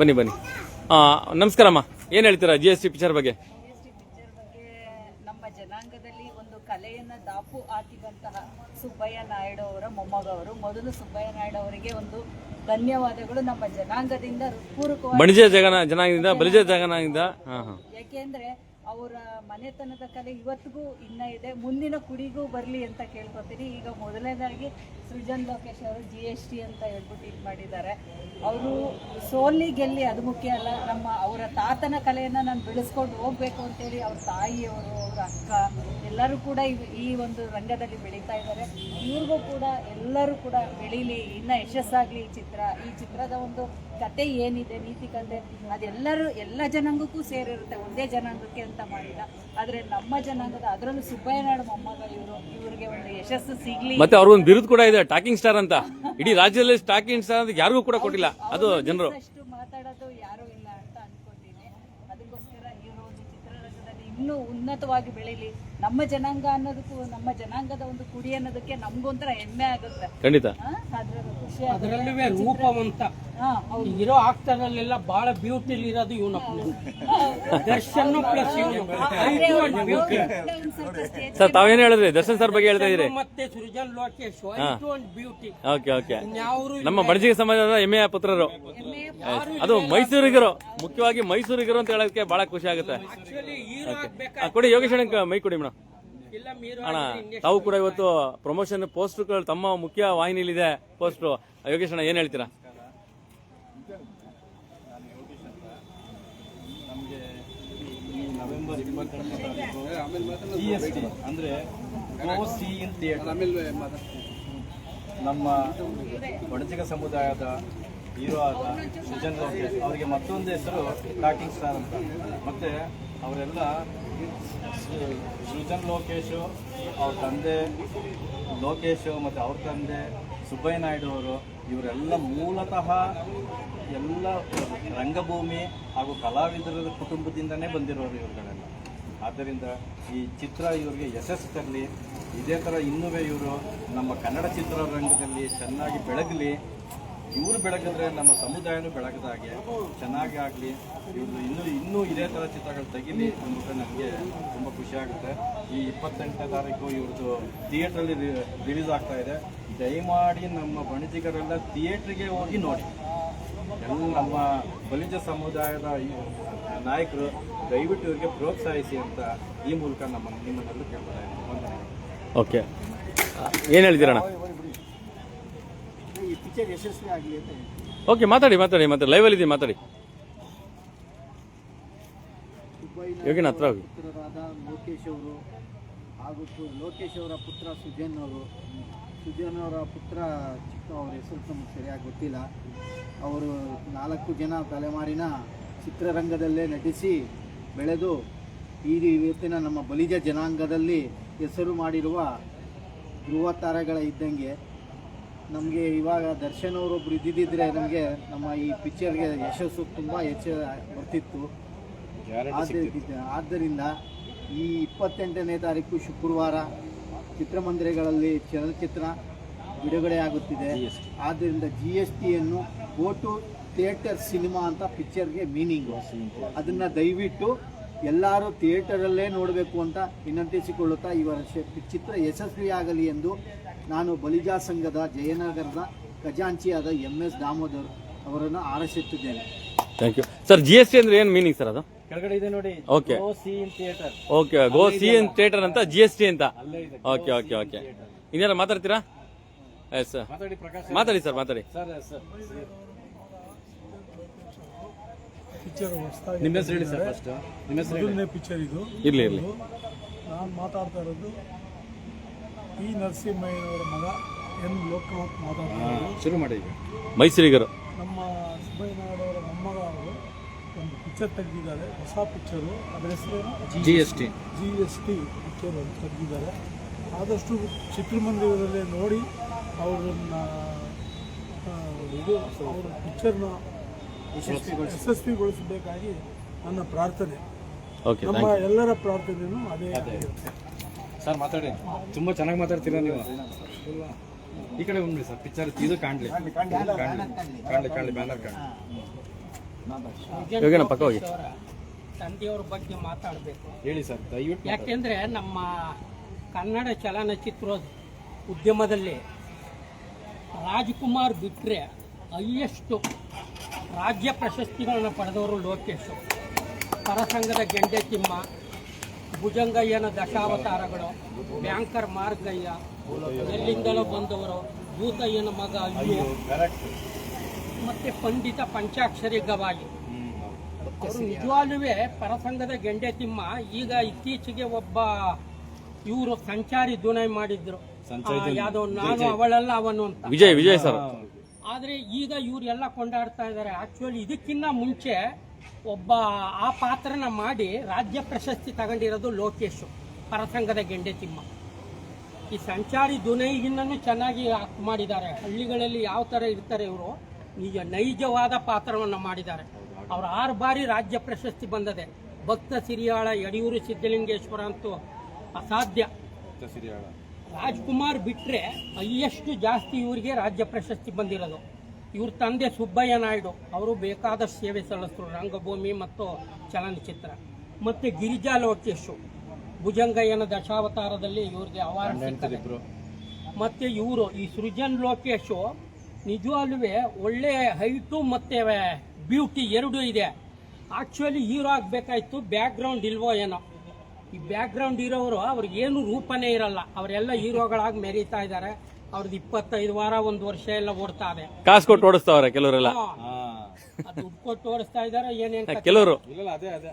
ಬನ್ನಿ ಬನ್ನಿ. ನಮಸ್ಕಾರಮ್ಮ ಏನು ಹೇಳ್ತೀರಾ ಜಿ ಎಸ್ ಟಿ ಪಿಕ್ಚರ್ ಬಗ್ಗೆ? ಜಿಎಸ್ಟಿ ಪಿಕ್ಚರ್ ಬಗ್ಗೆ ನಮ್ಮ ಜನಾಂಗದಲ್ಲಿ ಒಂದು ಕಲೆಯನ್ನ ದಾಪು ಹಾಕಿದಂತಹ ಸುಬ್ಬಯ್ಯ ನಾಯ್ಡು ಅವರ ಮೊಮ್ಮಗವರು. ಮೊದಲು ಸುಬ್ಬಯ್ಯ ನಾಯ್ಡು ಅವರಿಗೆ ಒಂದು ಧನ್ಯವಾದಗಳು. ನಮ್ಮ ಜನಾಂಗದಿಂದ ಪೂರ್ವಕವಾಗಿ ಬಣಿಜ ಜಗನ ಜನಾಂಗದಿಂದ ಬಲಿಜ ಜಗನಾಂಗದಿಂದ. ಯಾಕೆಂದ್ರೆ ಅವರ ಮನೆತನದ ಕಲೆ ಇವತ್ತಿಗೂ ಇನ್ನ ಇದೆ. ಮುಂದಿನ ಕುಡಿಗೂ ಬರಲಿ ಅಂತ ಕೇಳ್ಕೊತೀನಿ. ಈಗ ಮೊದಲನೇದಾಗಿ ಸೃಜನ್ ಲೋಕೇಶ್ ಅವರು ಜಿ ಎಸ್ ಟಿ ಅಂತ ಹೇಳ್ಬಿಟ್ಟು ಇದು ಮಾಡಿದ್ದಾರೆ. ಅವರು ಸೋಲಿ ಗೆಲ್ಲಿ ಅದು ಮುಖ್ಯ ಅಲ್ಲ. ನಮ್ಮ ಅವರ ತಾತನ ಕಲೆಯನ್ನು ನಾನು ಬೆಳೆಸ್ಕೊಂಡು ಹೋಗ್ಬೇಕು ಅಂತೇಳಿ ಅವ್ರ ತಾಯಿಯವರು, ಅವರ ಎಲ್ಲರೂ ಕೂಡ ಈ ಒಂದು ರಂಗದಲ್ಲಿ ಬೆಳೀತಾ ಇದ್ದಾರೆ. ಇವ್ರಿಗೂ ಕೂಡ ಎಲ್ಲರೂ ಕೂಡ ಬೆಳೀಲಿ. ಇನ್ನ ಯಶಸ್ಸಾಗ್ಲಿ ಈ ಚಿತ್ರ. ಈ ಚಿತ್ರದ ಒಂದು ಕತೆ ಏನಿದೆ ನೀತಿ ಕತೆ ಅದೆಲ್ಲರೂ ಎಲ್ಲ ಜನಾಂಗಕ್ಕೂ ಸೇರಿರುತ್ತೆ. ಒಂದೇ ಜನಾಂಗಕ್ಕೆ ಅಂತ ಮಾಡಿಲ್ಲ. ಆದರೆ ನಮ್ಮ ಜನಾಂಗದ ಅದರಲ್ಲೂ ಸುಬ್ಬಯ್ಯನಾಡು ಮೊಮ್ಮಗ ಇವರು ಇವರಿಗೆ ಒಂದು ಯಶಸ್ಸು ಸಿಗ್ಲಿ. ಮತ್ತೆ ಅವ್ರಿಗೊಂದು ಬಿರುದು ಕೂಡ ಇದೆ ಟಾಕಿಂಗ್ ಸ್ಟಾರ್ ಅಂತ. ಇಡೀ ರಾಜ್ಯದಲ್ಲಿ ಟಾಕಿಂಗ್ ಸ್ಟಾರ್ ಅಂತ ಯಾರಿಗೂ ಕೂಡ ಕೊಟ್ಟಿಲ್ಲ. ಅದು ಜನರು ಅಷ್ಟು ಮಾತಾಡೋದು ಯಾರೂ ಇಲ್ಲ ಅಂತ ಅನ್ಕೋತೀನಿ ಅದಕ್ಕೋಸ್ಕರ ಇವರು ಒಂದು ಚಿತ್ರರಂಗದಲ್ಲಿ ಇನ್ನೂ ಉನ್ನತವಾಗಿ ಬೆಳೀಲಿ. ನಮ್ಮ ಜನಾಂಗ ಅನ್ನೋದಕ್ಕೂ ನಮ್ಮ ಜನಾಂಗದ ಒಂದು ಕುಡಿ ಅನ್ನೋದಕ್ಕೆ ನಮ್ಗೊಂಥರ ಹೆಮ್ಮೆ ಆಗುತ್ತೆ. ಖಂಡಿತ. ಆ, ಅದ್ರ ಖುಷಿ ರೂಪವಂತ. ಇರೋ ಆಗ್ತಾರಲ್ಲೆಲ್ಲ ಬಹಳ ಬ್ಯೂಟಿಲಿ ಇರೋದು ಇವನಪ್ಪ ದರ್ಶನ್ ಪ್ಲಸ್ stage ಸರ್ ತಾವೇನು ಹೇಳಿದ್ರಿ? ದರ್ಶನ್ ಸರ್ ಬಗ್ಗೆ ಹೇಳ್ತಾ ಇದ್ರಿ. ಮತ್ತೆ Srujan Lokesh beauty okay okay. ನಮ್ಮ ಬಣಜಿಗೆ ಸಮಾಜದ ಹೆಮ್ಮೆಯ ಪುತ್ರರು. ಅದು ಮೈಸೂರಿಗರು. ಮುಖ್ಯವಾಗಿ ಮೈಸೂರಿಗರು ಅಂತ ಹೇಳೋದಕ್ಕೆ ಬಹಳ ಖುಷಿ ಆಗುತ್ತೆ. ಕೊಡಿ ಯೋಗೇಶ್ ಅಣ್ಣ ಮೈ ಕೊಡಿ ಮೇಡಮ್ ಇಲ್ಲ ಮೀರೋ ಅಣ್ಣ ತಾವು ಕೂಡ ಇವತ್ತು ಪ್ರಮೋಷನ್ ಪೋಸ್ಟ್ ತಮ್ಮ ಮುಖ್ಯ ವಾಹಿನಿಯಲ್ಲಿದೆ ಪೋಸ್ಟ್ ಯೋಗೇಶ್ ಅಣ್ಣ ಏನ್ ಹೇಳ್ತೀರಾ ನಮಗೆ ಈ ನವೆಂಬರ್ ಇಪ್ಪತ್ತೆಂಟನೇ ತಾರೀಕು ಜಿ ಎಸ್ ಟಿ ಅಂದರೆ ಸಿ ಇನ್ ಥಿಯೇಟರ್ ನಮ್ಮ ವಣಜಿಗ ಸಮುದಾಯದ ಹೀರೋ ಆದ ಸುಜನ್ ಲೋಕೇಶ್ ಅವರಿಗೆ ಮತ್ತೊಂದು ಹೆಸರು ಟಾಕಿಂಗ್ ಸ್ಟಾರ್ ಅಂತ. ಮತ್ತೆ ಅವರೆಲ್ಲ ಸೃಜನ್ ಲೋಕೇಶು, ಅವ್ರ ತಂದೆ ಲೋಕೇಶು, ಮತ್ತು ಅವ್ರ ತಂದೆ ಸುಬ್ಬಯ್ಯ ನಾಯ್ಡು ಅವರು, ಇವರೆಲ್ಲ ಮೂಲತಃ ಎಲ್ಲ ರಂಗಭೂಮಿ ಹಾಗೂ ಕಲಾವಿದರ ಕುಟುಂಬದಿಂದನೇ ಬಂದಿರೋರು ಇವ್ರುಗಳೆಲ್ಲ. ಆದ್ದರಿಂದ ಈ ಚಿತ್ರ ಇವರಿಗೆ ಯಶಸ್ಸು ತರಲಿ, ಇದೇ ಥರ ಇನ್ನುವೇ ಇವರು ನಮ್ಮ ಕನ್ನಡ ಚಿತ್ರರಂಗದಲ್ಲಿ ಚೆನ್ನಾಗಿ ಬೆಳಗಲಿ. ಇವರು ಬೆಳಗಿದ್ರೆ ನಮ್ಮ ಸಮುದಾಯನೂ ಬೆಳಗದ ಹಾಗೆ ಚೆನ್ನಾಗಿ ಆಗಲಿ. ಇವರು ಇನ್ನೂ ಇನ್ನೂ ಇದೇ ಥರ ಚಿತ್ರಗಳು ತೆಗಿಲಿ ಅಂದ್ಬಿಟ್ಟು ನನಗೆ ತುಂಬ ಖುಷಿಯಾಗುತ್ತೆ ಈ ಇಪ್ಪತ್ತೆಂಟನೇ ತಾರೀಕು ಇವ್ರದ್ದು ಥಿಯೇಟ್ರಲ್ಲಿ ರಿಲೀಸ್ ಆಗ್ತಾ ಇದೆ. ದಯಮಾಡಿ ನಮ್ಮ ಬಣಿಜಿಗರೆಲ್ಲ ಥಿಯೇಟ್ರಿಗೆ ಹೋಗಿ ನೋಡಿ. ಎಲ್ಲ ನಮ್ಮ ಬಲಿಜ ಸಮುದಾಯದ ಈ ನಾಯಕರು ದಯವಿಟ್ಟು ಇವರಿಗೆ ಪ್ರೋತ್ಸಾಹಿಸಿ ಅಂತ ಈ ಮೂಲಕ ನಮ್ಮ ನಿಮ್ಮನ್ನೆಲ್ಲ ಕೇಳ್ತಾ ಓಕೆ. ಏನು ಹೇಳ್ತೀರಣ್ಣ ಈ ಪಿಕ್ಚರ್ ಯಶಸ್ವಿ ಆಗಲಿ ಅಂತ ಓಕೆ ಮಾತಾಡಿ ಮಾತಾಡಿ ಮತ್ತೆ ಲೈವ್ ಅಲ್ಲಿ ಇದೀನಿ ಮಾತಾಡಿ. ಯೋಗಿನ ಹತ್ರ ಹೋಗಿ. ಪುತ್ರರಾದ ಲೋಕೇಶ್ ಅವರು ಹಾಗೂ ಲೋಕೇಶ್ ಅವರ ಪುತ್ರ ಸುಜನ್ ಅವರು. ಸುಜನ್ ಅವರ ಪುತ್ರ ಚಿಕ್ಕ ಅವ್ರ ಹೆಸರು ನಮಗೆ ಸರಿಯಾಗಿ ಗೊತ್ತಿಲ್ಲ. ಅವರು ನಾಲ್ಕು ಜನ ತಲೆಮಾರಿನ ಚಿತ್ರರಂಗದಲ್ಲೇ ನಟಿಸಿ ಬೆಳೆದು ಈ ಇವತ್ತಿನ ನಮ್ಮ ಬಲಿಜ ಜನಾಂಗದಲ್ಲಿ ಹೆಸರು ಮಾಡಿರುವ ಧ್ರುವ ತಾರೆಗಳ ಇದ್ದಂಗೆ ನಮಗೆ ಇವಾಗ ದರ್ಶನ್ ಅವರೊಬ್ರು ಇದ್ದಿದ್ದರೆ ನಮಗೆ ನಮ್ಮ ಈ ಪಿಕ್ಚರ್ಗೆ ಯಶಸ್ಸು ತುಂಬ ಹೆಚ್ಚು ಬರ್ತಿತ್ತು. ಆದ್ದರಿಂದ- ಆದ್ದರಿಂದ ಈ ಇಪ್ಪತ್ತೆಂಟನೇ ತಾರೀಕು ಶುಕ್ರವಾರ ಚಿತ್ರಮಂದಿರಗಳಲ್ಲಿ ಚಲನಚಿತ್ರ ಬಿಡುಗಡೆ ಆಗುತ್ತಿದೆ. ಆದ್ದರಿಂದ ಜಿ ಎಸ್ ಟಿಯನ್ನು ಗೋ ಟು ಥಿಯೇಟರ್ ಸಿನಿಮಾ ಅಂತ ಪಿಕ್ಚರ್ಗೆ ಮೀನಿಂಗು ಅದನ್ನು ದಯವಿಟ್ಟು ಎಲ್ಲರೂ ಥಿಯೇಟರಲ್ಲೇ ನೋಡಬೇಕು ಅಂತ ವಿನಂತಿಸಿಕೊಳ್ಳುತ್ತಾ ಈ ವರ್ಷ ಚಿತ್ರ ಯಶಸ್ವಿಯಾಗಲಿ ಎಂದು ನಾನು ಬಲಿಜಾ ಸಂಘದ ಜಯನಗರದ ಖಜಾಂಚಿಯಾದ ಎಂ ಎಸ್ ದಾಮೋದರ್ ಅವರನ್ನು ಆರೈಸುತ್ತಿದ್ದೇನೆ thank you sir G S T ಅಂದ್ರೆ ಏನು ಮೀನಿಂಗ್ ಸರ್ ಅದು? ಕೆಳಗಡೆ ಇದೆ ನೋಡಿ. Okay go see in theatre okay go see in theatre ಅಂತ ಜಿ ಎಸ್ ಟಿ ಅಂತ. ಓಕೆ ಓಕೆ ಓಕೆ ಇನ್ನೇನ ಮಾತಾಡ್ತೀರಾ? ಎಸ್ ಸರ್ ಮಾತಾಡಿ ಪ್ರಕಾಶ್ ಮಾತಾಡಿ ಸರ್ ಮಾತಾಡಿ. ಸರ್ ಸರ್ ಪಿಕ್ಚರ್ ನಿಮ್ಮ ಹೆಸರು ಹೇಳಿ ಸರ್ ಫಸ್ಟ್ ನಿಮ್ಮ ಹೆಸರು ಹೇಳಿ. ಮೊದಲನೇ ಪಿಕ್ಚರ್ ಇದು. ಇರ್ಲಿ ಇರ್ಲಿ. ನಾನು ಮಾತಾಡ್ತಾ ಇರೋದು ಪಿ ನರಸಿಂಹಯ್ಯನವರ ಮಗ ಎನ್ ಲೋಕನಾಥ್ ಮಾತಾಡ್ತಾ ಇರೋದು. ಶುರು ಮಾಡಿ ಈಗ. ಮೈಸೂರಿಗರು. ನಮ್ಮ ಒಂದು ಪಿಕ್ಚರ್ ತೆಗೆದಿದ್ದಾರೆ. ಹೊಸ ಪಿಕ್ಚರು ಅದರ ಹೆಸರೇನು? G S T G S T picture ಅಂತ ತೆಗೆದಿದ್ದಾರೆ. ಆದಷ್ಟು ಚಿತ್ರಮಂದಿರದಲ್ಲೇ ನೋಡಿ ಅವರನ್ನ ಇದು ಅವರ ಪಿಕ್ಚರ್ನ ಯಶಸ್ವಿಗೊಳಿಸಬೇಕಾಗಿ ನನ್ನ ಪ್ರಾರ್ಥನೆ. ಓಕೆ ನಮ್ಮ ಎಲ್ಲರ ಪ್ರಾರ್ಥನೆಯೂ ಅದೇ ಸರ್ ಮಾತಾಡಿ. ತುಂಬಾ ಚೆನ್ನಾಗಿ ಮಾತಾಡ್ತೀರಾ ನೀವು? ಈ ಕಡೆ ಬಂದ್ಬಿಡಿ ಸರ್ ಪಿಕ್ಚರ್ ಇದು ಕಾಣ್ಲಿ. ಕಾಣ್ಲಿ ಕಾಣ್ಲಿ. ಕಾಣ್ಲಿ ಬ್ಯಾನರ್ ಕಾಣ್ಲಿ. ಇವಾಗೇನ ಪಕ್ಕ ಹೋಗಿ. ತಂದೆಯವ್ರ ಬಗ್ಗೆ ಮಾತಾಡಬೇಕು. ಹೇಳಿ ಸರ್ ದಯವಿಟ್ಟು ಯಾಕೆಂದರೆ ನಮ್ಮ ಕನ್ನಡ ಚಲನಚಿತ್ರ ಉದ್ಯಮದಲ್ಲಿ ರಾಜ್ಕುಮಾರ್ ಬಿಟ್ಟರೆ ಹೈಯೆಸ್ಟು ರಾಜ್ಯ ಪ್ರಶಸ್ತಿಗಳನ್ನು ಪಡೆದವರು ಲೋಕೇಶ್. ಪರಸಂಗದ ಗೆಂಡೆ ತಿಮ್ಮ ಭುಜಂಗಯ್ಯನ ದಶಾವತಾರಗಳು ಬ್ಯಾಂಕರ್ ಮಾರ್ಗಯ್ಯ ಎಲ್ಲಿಂದಲೋ ಬಂದವರು ಭೂತಯ್ಯನ ಮಗ ಅಯ್ಯೋ. ಮತ್ತೆ ಪಂಡಿತ ಪಂಚಾಕ್ಷರಿ ಗವಾಯಿ ಅವರು ನಿಜವಾಗ್ಲೂ ಪರಸಂಗದ ಗೆಂಡೆ ತಿಮ್ಮ ಈಗ ಇತ್ತೀಚೆಗೆ ಒಬ್ಬ ಇವರು ಸಂಚಾರಿ ದುನೈ ಮಾಡಿದ್ರು. ಯಾವ್ದೋ ನಾನು ಅವಳೆಲ್ಲ ಅವನು ಅಂತ. ವಿಜಯ್ ವಿಜಯ್ ಸರ್. ಆದ್ರೆ ಈಗ ಇವರೆಲ್ಲ ಕೊಂಡಾಡ್ತಾ ಇದ್ದಾರೆ ಆಕ್ಚುಲಿ ಇದಕ್ಕಿಂತ ಮುಂಚೆ ಒಬ್ಬ ಆ ಪಾತ್ರನ ಮಾಡಿ ರಾಜ್ಯ ಪ್ರಶಸ್ತಿ ತಗೊಂಡಿರೋದು ಲೋಕೇಶ್ ಪರಸಂಗದ ಗೆಂಡೆ ತಿಮ್ಮ. ಈ ಸಂಚಾರಿ ದುನೈಗಿನ್ನೂ ಚೆನ್ನಾಗಿ ಮಾಡಿದ್ದಾರೆ. ಹಳ್ಳಿಗಳಲ್ಲಿ ಯಾವ ಥರ ಇರ್ತಾರೆ ಇವರು? ನಿಜ ನೈಜವಾದ ಪಾತ್ರವನ್ನು ಮಾಡಿದ್ದಾರೆ. ಅವರು ಆರು ಬಾರಿ ರಾಜ್ಯ ಪ್ರಶಸ್ತಿ ಬಂದದೆ. ಭಕ್ತ ಸಿರಿಯಾಳ ಯಡಿಯೂರು ಸಿದ್ದಲಿಂಗೇಶ್ವರ ಅಂತೂ ಅಸಾಧ್ಯ. ಸಿರಿಯಾಳ. ರಾಜ್ಕುಮಾರ್ ಬಿಟ್ಟರೆ ಅಯ್ಯಷ್ಟು ಜಾಸ್ತಿ ಇವರಿಗೆ ರಾಜ್ಯ ಪ್ರಶಸ್ತಿ ಬಂದಿರೋದು. ಇವ್ರ ತಂದೆ ಸುಬ್ಬಯ್ಯ ನಾಯ್ಡು ಅವರು ಬೇಕಾದಷ್ಟು ಸೇವೆ ಸಲ್ಲಿಸಿದ್ರು ರಂಗಭೂಮಿ ಮತ್ತು ಚಲನಚಿತ್ರ. ಮತ್ತು ಗಿರಿಜಾ ಲೋಕೇಶು ಭುಜಂಗಯ್ಯನ ದಶಾವತಾರದಲ್ಲಿ ಇವ್ರಿಗೆ ಅವಾರ್ಡ್ ಸಿಗ್ತದೆ. ಮತ್ತೆ ಇವರು ಈ ಸೃಜನ್ ಲೋಕೇಶು ನಿಜವಾಗ್ಲೂ ಒಳ್ಳೆ ಹೈಟು ಮತ್ತೆ ಬ್ಯೂಟಿ ಎರಡೂ ಇದೆ. ಆ್ಯಕ್ಚುಲಿ ಹೀರೋ ಆಗಬೇಕಾಯ್ತು ಬ್ಯಾಕ್ಗ್ರೌಂಡ್ ಇಲ್ವೋ ಏನೋ. ಈ ಬ್ಯಾಕ್ಗ್ರೌಂಡ್ ಇರೋರು ಅವ್ರಿಗೇನು ರೂಪನೇ ಇರಲ್ಲ. ಅವರೆಲ್ಲ ಹೀರೋಗಳಾಗಿ ಮೆರೀತಾ ಇದ್ದಾರೆ. ಅವ್ರದ್ದು ಇಪ್ಪತ್ತೈದು ವಾರ ಒಂದು ವರ್ಷ ಎಲ್ಲ ಓಡ್ತಾ ಇದೆ. ಕಾಸು ಕೊಟ್ಟು ಓಡಿಸ್ತಾವ್ರೆ ಕೆಲವರೆಲ್ಲ. ದುಡ್ಡು ಕೊಟ್ಟು ಓಡಿಸ್ತಾ ಇದ್ದಾರೆ ಏನೇನ್ ಕೆಲವರು. ಇಲ್ಲ ಅದೇ ಅದೇ.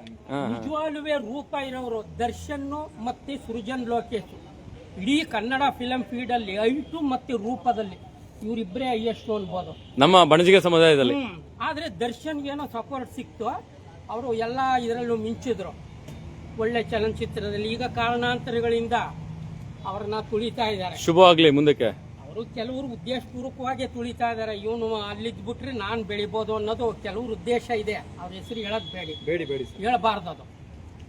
ನಿಜವಾಗ್ಲೂ ರೂಪ ಇರೋರು ದರ್ಶನ್ ಮತ್ತೆ ಸೃಜನ್ ಲೋಕೇಶ್. ಇಡೀ ಕನ್ನಡ ಫಿಲಂ ಫೀಡ್ ಅಲ್ಲಿ ಐಟು ಮತ್ತೆ ರೂಪದಲ್ಲಿ. ಇವರಿಬ್ಬರೇ ಹೈಯೆಸ್ಟ್ ಅನ್ಬೋದು ನಮ್ಮ ಬಣಜಿಗ ಸಮುದಾಯದಲ್ಲಿ. ಹ್ಮ್. ಆದ್ರೆ ದರ್ಶನ್ಗೆ ಏನೋ ಸಪೋರ್ಟ್ ಸಿಕ್ತು. ಅವರು ಎಲ್ಲ ಇದರಲ್ಲೂ ಮಿಂಚಿದ್ರು. ಒಳ್ಳೆ ಚಲನಚಿತ್ರದಲ್ಲಿ. ಈಗ ಕಾರಣಾಂತರಗಳಿಂದ ಅವ್ರನ್ನ ತುಳಿತಾ ಇದ್ದಾರೆ. ಶುಭವಾಗ್ಲಿ ಮುಂದಕ್ಕೆ. ಅವರು ಕೆಲವರು ಉದ್ದೇಶಪೂರ್ವಕವಾಗಿ ತುಳಿತಾ ಇದ್ದಾರೆ. ಇವನು ಅಲ್ಲಿದ್ ಬಿಟ್ರೆ ನಾನು ಬೆಳಿಬೋದು ಅನ್ನೋದು ಕೆಲವ್ರ ಉದ್ದೇಶ ಇದೆ. ಅವ್ರ ಹೆಸರು ಹೇಳೋದ್ ಬೇಡಿ. ಬೇಡಿ ಬೇಡಿ ಹೇಳಬಾರ್ದು ಅದು.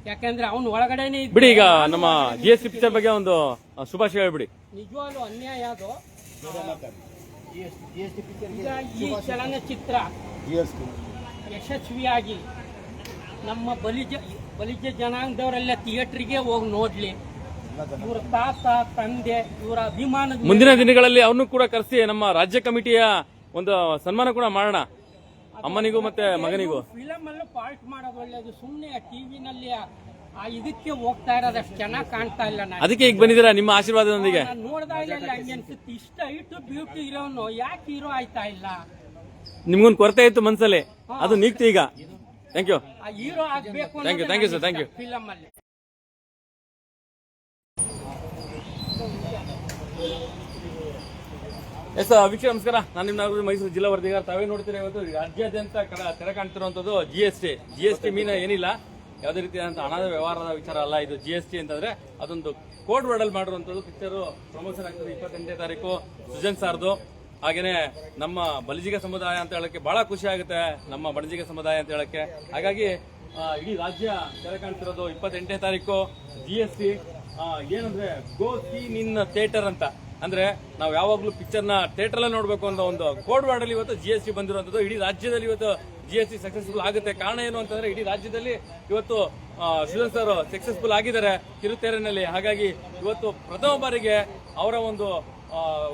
ಯಾಕಂದ್ರೆ ಅವನು ಒಳಗಡೆನೆ ಬಿಡಿ ಈಗ ನಮ್ಮ ಜಿ ಎಸ್ ಪಿಕ್ಚರ್ ಬಗ್ಗೆ ಒಂದು ಆ, ಶುಭಾಶಯ ಹೇಳ್ಬಿಡಿ. ನಿಜವಾಗ್ಲೂ ಅನ್ಯಾಯ ಅದು. ಈಗ ಈ ಚಲನಚಿತ್ರ ಯಶಸ್ವಿಯಾಗಿ ನಮ್ಮ ಬಲಿಜ ಬಲಿಜ ಜನಾಂಗದವರೆಲ್ಲ ಥಿಯೇಟ್ರಿಗೆ ಹೋಗಿ ನೋಡ್ಲಿ. ಇವರ ತಾತ ತಂದೆ ಇವರ ಅಭಿಮಾನ ಮುಂದಿನ ದಿನಗಳಲ್ಲಿ ಅವನು ಕೂಡ ಕರೆಸಿ ನಮ್ಮ ರಾಜ್ಯ ಕಮಿಟಿಯ ಒಂದು ಸನ್ಮಾನ ಕೂಡ ಮಾಡೋಣ. ಅಮ್ಮನಿಗೂ ಮತ್ತೆ ಮಗನಿಗೂ. ಫಿಲಮ್ ಅಲ್ಲೂ ಪಾರ್ಟ್ ಮಾಡೋದು ಒಳ್ಳೇದು. ಸುಮ್ಮನೆ ಟಿವಿನಲ್ಲಿ ಇದಕ್ಕೆ ಹೋಗ್ತಾ ಇರೋದು ಅಷ್ಟು ಚೆನ್ನಾಗಿ ಕಾಣ್ತಾ ಇಲ್ಲ ನಾನು ಅದಕ್ಕೆ ಈಗ ಬಂದಿದ್ದೀರಾ ನಿಮ್ಮ ಆಶೀರ್ವಾದದೊಂದಿಗೆ? ನಾನು ಹಂಗೆ ಅನ್ಸುತ್ತೆ. ಇಷ್ಟ ಇಟ್ಟು ಬ್ಯೂಟಿ ಇರೋನು ಯಾಕೆ ಹೀರೋ ಆಯ್ತಾ ಇಲ್ಲ? ನಿಮ್ಗೊಂದು ಕೊರತೆ ಇತ್ತು ಮನ್ಸಲ್ಲಿ? ಅದು ನೀಗ್ತಿ ಈಗ. ಥ್ಯಾಂಕ್ ಯು ಆ ಹೀರೋ ಆಗ್ಬೇಕು Thank you, thank you sir, thank you. Film ಅಲ್ಲಿ. ಎಸ್ ವೀಕ್ಷಕ ನಮಸ್ಕಾರ. ನಾನು ನಿಮ್ಮ ಮೈಸೂರು ಜಿಲ್ಲಾ ವರದಿಗಾರ. ತಾವೇ ನೋಡ್ತೀರಾ ಇವತ್ತು? ರಾಜ್ಯಾದ್ಯಂತ ಕಡ ತೆರೆ ಕಾಣ್ತಿರುವಂತದ್ದು G S T G S T ಮೀನ ಏನಿಲ್ಲ. ಯಾವುದೇ ರೀತಿಯಾದಂಥ ಹಣದ ವ್ಯವಹಾರದ ವಿಚಾರ ಅಲ್ಲ, ಇದು ಜಿ ಎಸ್ ಟಿ ಅಂತಂದ್ರೆ ಅದೊಂದು ಕೋಡ್ ವರ್ಡಲ್ಲಿ ಮಾಡಿರುವಂಥದ್ದು. ಪಿಕ್ಚರ್ ಪ್ರಮೋಷನ್ ಆಗ್ತದೆ ಇಪ್ಪತ್ತೆಂಟನೇ ತಾರೀಕು, ಸುಜನ್ ಸಾರ್ದು. ಹಾಗೇನೆ ನಮ್ಮ ಬಲಿಜಿಗ ಸಮುದಾಯ ಅಂತ ಹೇಳಕ್ಕೆ ಬಹಳ ಖುಷಿ ಆಗುತ್ತೆ, ನಮ್ಮ ಬಣಜಿಗ ಸಮುದಾಯ ಅಂತ ಹೇಳಕ್ಕೆ. ಹಾಗಾಗಿ ಇಡೀ ರಾಜ್ಯ ತೆರೆ ಕಾಣ್ತಿರೋದು ಇಪ್ಪತ್ತೆಂಟನೇ ತಾರೀಕು ಜಿ ಎಸ್ ಟಿ ಏನಂದ್ರೆ ಗೋ ಸಿ ನಿನ್ನ ಥಿಯೇಟರ್ ಅಂತ. ಅಂದ್ರೆ ನಾವು ಯಾವಾಗಲೂ ಪಿಕ್ಚರ್ನ ಥಿಯೇಟರ್ ನೋಡ್ಬೇಕು ಅನ್ನೋ ಒಂದು ಕೋಡ್ ವಾರ್ಡಲ್ಲಿ ಇವತ್ತು ಜಿ ಎಸ್ ಟಿ ಬಂದಿರುವಂತದ್ದು ಇಡೀ ರಾಜ್ಯದಲ್ಲಿ ಇವತ್ತು ಜಿ ಎಸ್ ಟಿ ಸಕ್ಸಸ್ಫುಲ್ ಆಗುತ್ತೆ. ಕಾರಣ ಏನು ಅಂತಂದ್ರೆ ಇಡೀ ರಾಜ್ಯದಲ್ಲಿ ಇವತ್ತು ಶ್ರೀಧರ್ ಸರ್ ಸಕ್ಸಸ್ಫುಲ್ ಆಗಿದ್ದಾರೆ ಕಿರುತೆರೆನಲ್ಲಿ ಹಾಗಾಗಿ ಇವತ್ತು ಪ್ರಥಮ ಬಾರಿಗೆ ಅವರ ಒಂದು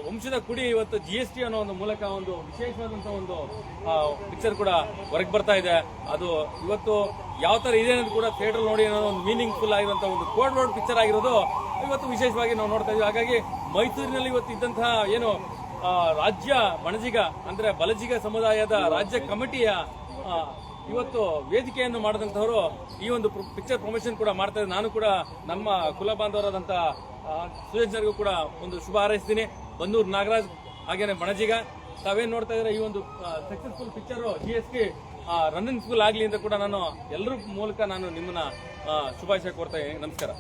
ವಂಶದ ಕುಡಿ ಇವತ್ತು ಜಿ ಎಸ್ ಟಿ ಅನ್ನೋ ಒಂದು ಮೂಲಕ ಒಂದು ವಿಶೇಷವಾದಂತಹ ಒಂದು ಪಿಕ್ಚರ್ ಕೂಡ ಹೊರಗೆ ಬರ್ತಾ ಇದೆ. ಅದು ಇವತ್ತು ಯಾವ ತರ ಇದೆ ಅನ್ನೋದು ಕೂಡ ಥಿಯೇಟರ್ ನೋಡಿ ಅನ್ನೋ ಒಂದು ಮೀನಿಂಗ್ ಫುಲ್ ಆಗಿರುವಂತಹ ಒಂದು ಕೋಡ್ ರೋಡ್ ಪಿಕ್ಚರ್ ಆಗಿರೋದು ಇವತ್ತು ವಿಶೇಷವಾಗಿ ನಾವು ನೋಡ್ತಾ ಇದ್ದೀವಿ. ಹಾಗಾಗಿ ಮೈಸೂರಿನಲ್ಲಿ ಇವತ್ತು ಇದ್ದಂತಹ ಏನು ರಾಜ್ಯ ಬಣಜಿಗ ಅಂದ್ರೆ ಬಲಜಿಗ ಸಮುದಾಯದ ರಾಜ್ಯ ಕಮಿಟಿಯ ಇವತ್ತು ವೇದಿಕೆಯನ್ನು ಮಾಡಿದಂಥವರು ಈ ಒಂದು ಪಿಕ್ಚರ್ ಪ್ರಮೋಷನ್ ಕೂಡ ಮಾಡ್ತಾ ನಾನು ಕೂಡ ನಮ್ಮ ಕುಲ ಬಾಂಧವರಾದಂಥ ಸುರೇಶ್ ಕೂಡ ಒಂದು ಶುಭ ಹಾರೈಸ್ತೀನಿ. ಬಂದೂರು ನಾಗರಾಜ್ ಹಾಗೇನೆ ಬಣಜಿಗ, ತಾವೇನ್ ನೋಡ್ತಾ ಇದ್ರೆ ಈ ಒಂದು successful picture G S T running school ಆಗ್ಲಿ ಅಂತ ಕೂಡ ನಾನು ಎಲ್ಲರ ಮೂಲಕ ನಾನು ನಿಮ್ಮನ್ನ ಶುಭಾಶಯ ಕೋರ್ತಾ ಇದ್ದೀನಿ. ನಮಸ್ಕಾರ.